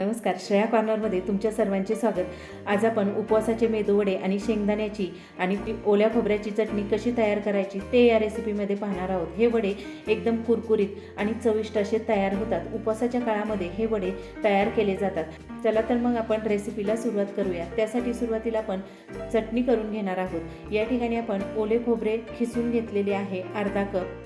नमस्कार श्रेया कॉर्नरमध्ये तुमच्या सर्वांचे स्वागत. आज आपण उपवासाचे मेदूवडे आणि शेंगदाण्याची आणि ती ओल्या खोबऱ्याची चटणी कशी तयार करायची ते या रेसिपीमध्ये पाहणार आहोत. हे वडे एकदम कुरकुरीत आणि चविष्ट असे तयार होतात. उपवासाच्या काळामध्ये हे वडे तयार केले जातात. चला तर मग आपण रेसिपीला सुरुवात करूया. त्यासाठी सुरुवातीला आपण चटणी करून घेणार आहोत. या ठिकाणी आपण ओले खोबरे खिसून घेतलेले आहे. अर्धा कप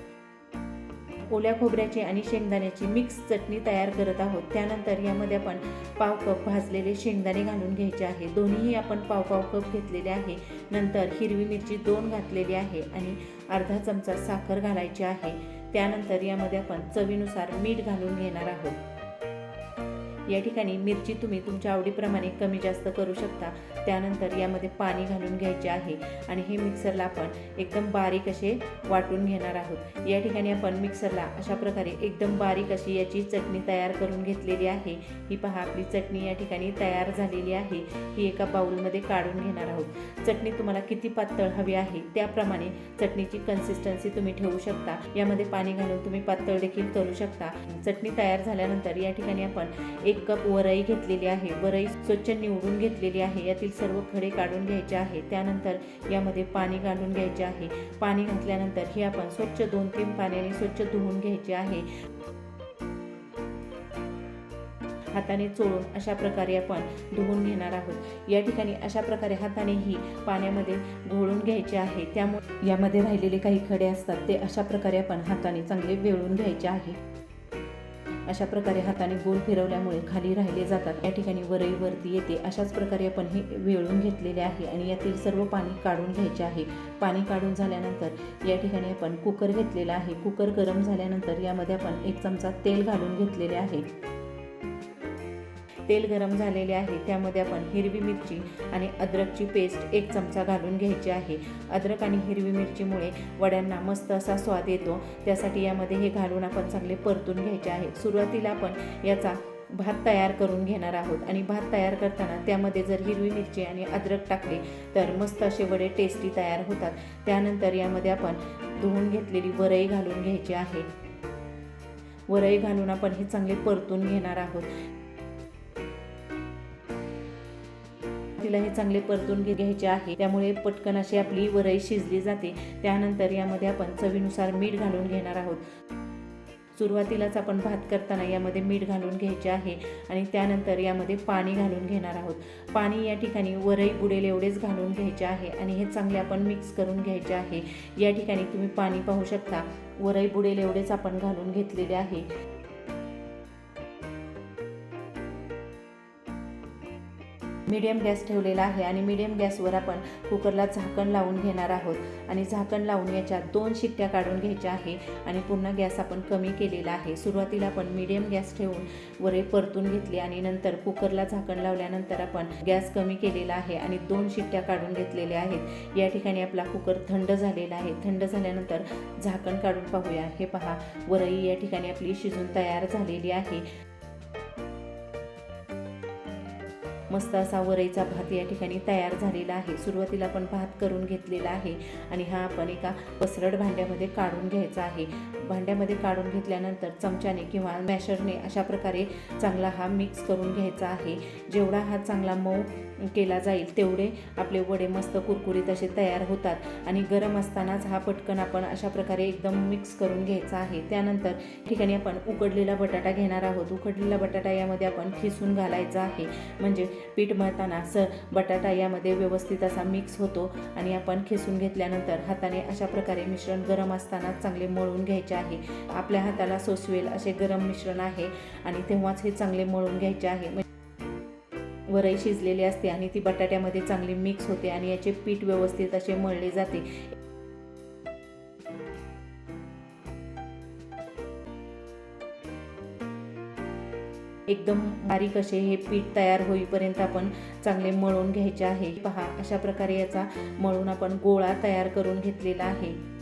ओल्या खोबऱ्याची आणि शेंगदाण्याची मिक्स चटणी तयार करत आहोत. त्यानंतर यामध्ये आपण पाव कप भाजलेले शेंगदाणे घालून घ्यायचे आहे. दोन्हीही आपण पाव पाव कप घेतलेले आहे. नंतर हिरवी मिरची दोन घातलेली आहे आणि अर्धा चमचा साखर घालायची आहे. त्यानंतर यामध्ये आपण चवीनुसार मीठ घालून घेणार आहोत. या ठिकाणी मिरची तुम्ही तुमच्या आवडीप्रमाणे कमी जास्त करू शकता. त्यानंतर यामध्ये पाणी घालून घ्यायचे आहे आणि हे मिक्सरला आपण एकदम बारीक असे वाटून घेणार आहोत. या ठिकाणी आपण मिक्सरला अशा प्रकारे एकदम बारीक अशी याची चटणी तयार करून घेतलेली आहे. ही पहा आपली चटणी या ठिकाणी तयार झालेली आहे. ही एका बाउलमध्ये काढून घेणार आहोत. चटणी तुम्हाला किती पातळ हवी आहे त्याप्रमाणे चटणीची कन्सिस्टन्सी तुम्ही ठेवू शकता. यामध्ये पाणी घालून तुम्ही पातळ देखील करू शकता. चटणी तयार झाल्यानंतर या ठिकाणी आपण एक कप वरई घेतलेली आहे वरई स्वच्छ निवडून घेतलेली आहे. यातील सर्व खडे काढून घ्यायचे आहे त्यानंतर यामध्ये पाणी घालून घ्यायचे आहे. पाणी घातल्यानंतर हे आपण स्वच्छ दोन तीन पाण्याने स्वच्छ धुवून घ्यायचे आहे. हाताने चोळून अशा प्रकारे आपण धुवून घेणार आहोत. या ठिकाणी अशा प्रकारे हाताने ही पाण्यामध्ये घोळून घ्यायचे आहे. त्यामुळे यामध्ये राहिलेले काही खडे असतात ते अशा प्रकारे आपण हाताने चांगले वेळून घ्यायचे आहे. अशा प्रकारे हाताने गोल फिरवल्यामुळे खाली राहिले जातात. या ठिकाणी वरई वरती येते. अशाच प्रकारे आपण हे वेळून घेतलेले आहे आणि यातील सर्व पाणी काढून घ्यायचे आहे. पाणी काढून झाल्यानंतर या ठिकाणी आपण कुकर घेतलेला आहे. कुकर गरम झाल्यानंतर यामध्ये आपण एक चमचा तेल घालून घेतलेले आहे. तेल गरम झालेले आहे. त्यामध्ये आपण हिरवी मिरची आणि अद्रकची पेस्ट एक चमचा घालून घ्यायची आहे. अद्रक आणि हिरवी मिरचीमुळे वड्यांना मस्त असा स्वाद येतो. त्यासाठी यामध्ये हे घालून आपण चांगले परतून घ्यायचे आहे. सुरुवातीला आपण याचा भात तयार करून घेणार आहोत. आणि भात तयार करताना त्यामध्ये जर हिरवी मिरची आणि अद्रक टाकले तर मस्त असे वडे टेस्टी तयार होतात. त्यानंतर यामध्ये आपण धुवून घेतलेली वरई घालून घ्यायची आहे. वरई घालून आपण हे चांगले परतून घेणार आहोत. तिला हे चांगले परतून घ्यायचे आहे. त्यामुळे पटकन अशी आपली वरई शिजली जाते. त्यानंतर यामध्ये आपण चवीनुसार मीठ घालून घेणार आहोत. सुरुवातीलाच आपण भात करताना यामध्ये मीठ घालून घ्यायचे आहे आणि त्यानंतर यामध्ये पाणी घालून घेणार आहोत. पाणी या ठिकाणी वरई बुडेल एवढेच घालून घ्यायचे आहे आणि हे चांगले आपण मिक्स करून घ्यायचे आहे. या ठिकाणी तुम्ही पाणी पाहू शकता. वरई बुडेल एवढेच आपण घालून घेतलेले आहे. मीडियम गॅस ठेवलेला आहे आणि मीडियम गॅसवर आपण कुकरला झाकण लावून घेणार आहोत. आणि झाकण लावून याच्या दोन शिट्ट्या काढून घ्यायच्या आहे आणि पुन्हा गॅस आपण कमी केलेला आहे. सुरुवातीला आपण मीडियम गॅस ठेवून वरे परतून घेतली आणि नंतर कुकरला झाकण लावल्यानंतर आपण गॅस कमी केलेला आहे आणि दोन शिट्ट्या काढून घेतलेल्या आहेत. या ठिकाणी आपला कुकर थंड झालेला आहे. थंड झाल्यानंतर झाकण काढून पाहूया. हे पहा वरई या ठिकाणी आपली शिजून तयार झालेली आहे. मस्त असा वरईचा भात या ठिकाणी तयार झालेला आहे. सुरुवातीला आपण भात करून घेतलेला आहे आणि हा आपण एका पसरड भांड्यामध्ये काढून घ्यायचा आहे. भांड्यामध्ये काढून घेतल्यानंतर चमच्याने किंवा मॅशरने अशा प्रकारे चांगला हा मिक्स करून घ्यायचा आहे. जेवढा हा चांगला मऊ केला जाईल तेवढे आपले वडे मस्त कुरकुरीत असे तयार होतात आणि गरम असतानाच हा पटकन आपण अशा प्रकारे एकदम मिक्स करून घ्यायचा आहे. त्यानंतर ठिकाणी आपण उकडलेला बटाटा घेणार आहोत. उकडलेला बटाटा यामध्ये आपण खिसून घालायचा आहे. म्हणजे पीठ मळताना स बटाटा यामध्ये व्यवस्थित असा मिक्स होतो आणि आपण खेसून घेतल्यानंतर हाताने अशा प्रकारे मिश्रण गरम असताना चांगले मळून घ्यायचे आहे. आपल्या हाताला सोसवेल असे गरम मिश्रण आहे आणि तेव्हाच हे चांगले मळून घ्यायचे आहे. म्हणजे वरई शिजलेली असते आणि ती बटाट्यामध्ये चांगली मिक्स होते आणि याचे पीठ व्यवस्थित असे मळले जाते. एकदम बारीक असे हे पीठ तयार होईपर्यंत आपण चांगले मळून घ्यायचे आहे. पहा अशा प्रकारे याचा मळून आपण गोळा तयार करून घेतलेला आहे.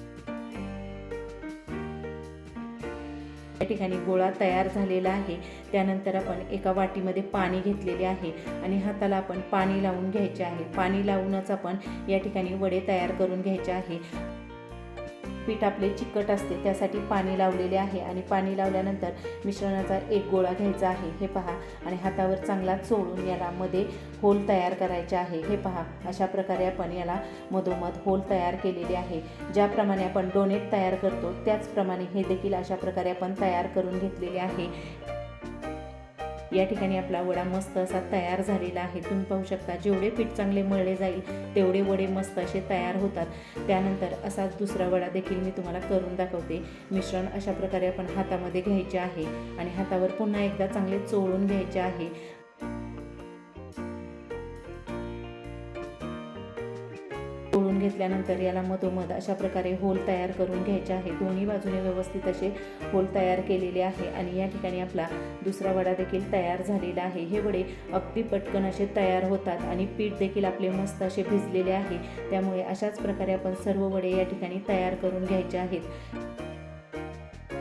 या ठिकाणी गोळा तयार झालेला आहे. त्यानंतर आपण एका वाटीमध्ये पाणी घेतलेले आहे आणि हाताला आपण पाणी लावून घ्यायचे आहे. पाणी लावूनच आपण या ठिकाणी वडे तयार करून घ्यायचे आहे. पीठ आपले चिकट असते त्यासाठी पाणी लावलेले आहे आणि पाणी लावल्यानंतर मिश्रणाचा एक गोळा घ्यायचा आहे. हे पहा. आणि हातावर चांगला चोळून याला मध्ये होल तयार करायचे आहे. हे पहा. अशा प्रकारे आपण याला मधोमध होल तयार केलेले आहे. ज्याप्रमाणे आपण डोनेट तयार करतो त्याचप्रमाणे हे देखील अशा प्रकारे आपण तयार करून घेतलेले आहे. या ठिकाणी आपला वडा मस्त असा तयार झालेला आहे. तुम्ही पाहू शकता जेवढे पीठ चांगले मळले जाईल तेवढे वडे मस्त असे तयार होतात. त्यानंतर असाच दुसरा वडा देखील मी तुम्हाला करून दाखवते. मिश्रण अशा प्रकारे आपण हातामध्ये घ्यायचे आहे आणि हातावर पुन्हा एकदा चांगले चोळून घ्यायचे आहे. चोळून घेतल्यानंतर याला मधोमध अशा प्रकारे होल तयार करून घ्यायचे आहे. दोन्ही बाजूने व्यवस्थित असे होल तयार केलेले आहे आणि या ठिकाणी आपला दुसरा वडा देखील तयार झालेला आहे. हे वडे अगदी पटकन असे तयार होतात आणि पीठ देखील आपले मस्त असे भिजलेले आहे. त्यामुळे अशाच प्रकारे आपण सर्व वडे या ठिकाणी तयार करून घ्यायचे आहेत.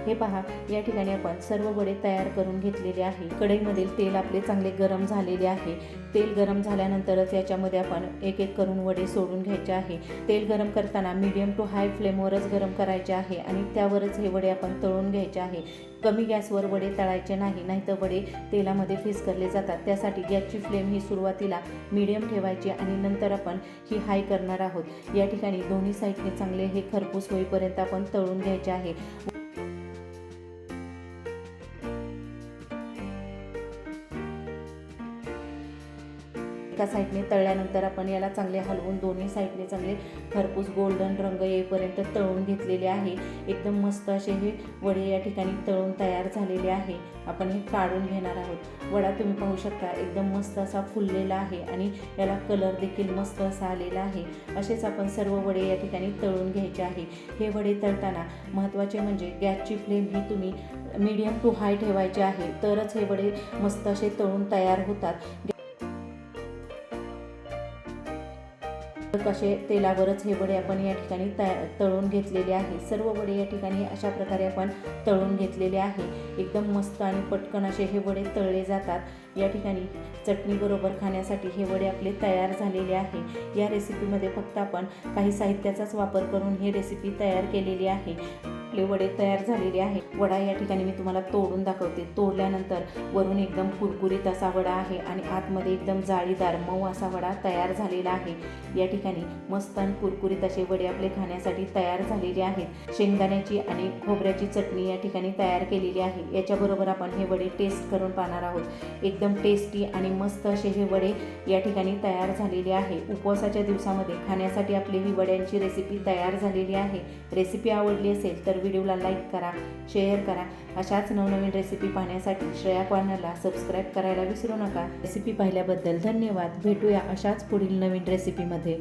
हे पहा या ठिकाणी आपण सर्व वडे तयार करून घेतलेले आहे. कढईमधील तेल आपले चांगले गरम झालेले आहे. तेल गरम झाल्यानंतरच याच्यामध्ये आपण एक एक करून वडे सोडून घ्यायचे आहे. तेल गरम करताना मीडियम टू हाय फ्लेमवरच गरम करायचे आहे आणि त्यावरच हे वडे आपण तळून घ्यायचे आहे. कमी गॅसवर वडे तळायचे नाही नाहीतर वडे तेलामध्ये फिसकरले जातात. त्यासाठी गॅसची फ्लेम ही सुरुवातीला मीडियम ठेवायची आणि नंतर आपण ही हाय करणार आहोत. या ठिकाणी दोन्ही साईडने चांगले हे खरपूस होईपर्यंत आपण तळून घ्यायचे आहे. साईडने तळल्यानंतर आपण याला चांगले हलवून दोन्ही साईडने चांगले खरपूस गोल्डन रंग येईपर्यंत तळून घेतलेले आहे. एकदम मस्त असे हे वडे या ठिकाणी तळून तयार झालेले आहे. आपण हे काढून घेणार आहोत. वडा तुम्ही पाहू शकता एकदम मस्त असा फुललेला आहे आणि याला कलर देखील मस्त असा आलेला आहे. असेच आपण सर्व वडे या ठिकाणी तळून घ्यायचे आहे. हे वडे तळताना महत्त्वाचे म्हणजे गॅसची फ्लेम ही तुम्ही मीडियम टू हाय ठेवायचे आहे. तरच हे वडे मस्त असे तळून तयार होतात. कसे तेलावरच हे वडे आपण या ठिकाणी तया तळून घेतलेले आहे. सर्व वडे या ठिकाणी अशा प्रकारे आपण तळून घेतलेले आहे. एकदम मस्त आणि पटकन असे हे वडे तळले जातात. या ठिकाणी चटणीबरोबर खाण्यासाठी हे वडे आपले तयार झालेले आहे. या रेसिपीमध्ये फक्त आपण काही साहित्याचाच वापर करून ही रेसिपी तयार केलेली आहे. आपले वडे तयार झालेले आहे वडा या ठिकाणी मी तुम्हाला तोडून दाखवते. तोडल्यानंतर वरून एकदम कुरकुरीत असा वडा आहे आणि आतमध्ये एकदम जाळीदार मऊ असा वडा तयार झालेला आहे. या ठिकाणी मस्त आणि कुरकुरीत असे वडे आपले खाण्यासाठी तयार झालेले आहेत. शेंगदाण्याची आणि खोबऱ्याची चटणी या ठिकाणी तयार केलेली आहे. याच्याबरोबर आपण हे वडे टेस्ट करून पाहणार आहोत. एकदम टेस्टी आणि मस्त असे हे वडे या ठिकाणी तयार झालेले आहे. उपवासाच्या दिवसामध्ये खाण्यासाठी आपली ही वड्यांची रेसिपी तयार झालेली आहे. रेसिपी आवडली असेल तर व्हिडिओला लाईक करा शेअर करा. अशाच नवनवीन रेसिपी पाहण्यासाठी श्रेया कॉर्नरला सबस्क्राईब करायला विसरू नका. रेसिपी पाहिल्याबद्दल धन्यवाद. भेटूया अशाच पुढील नवीन रेसिपीमध्ये.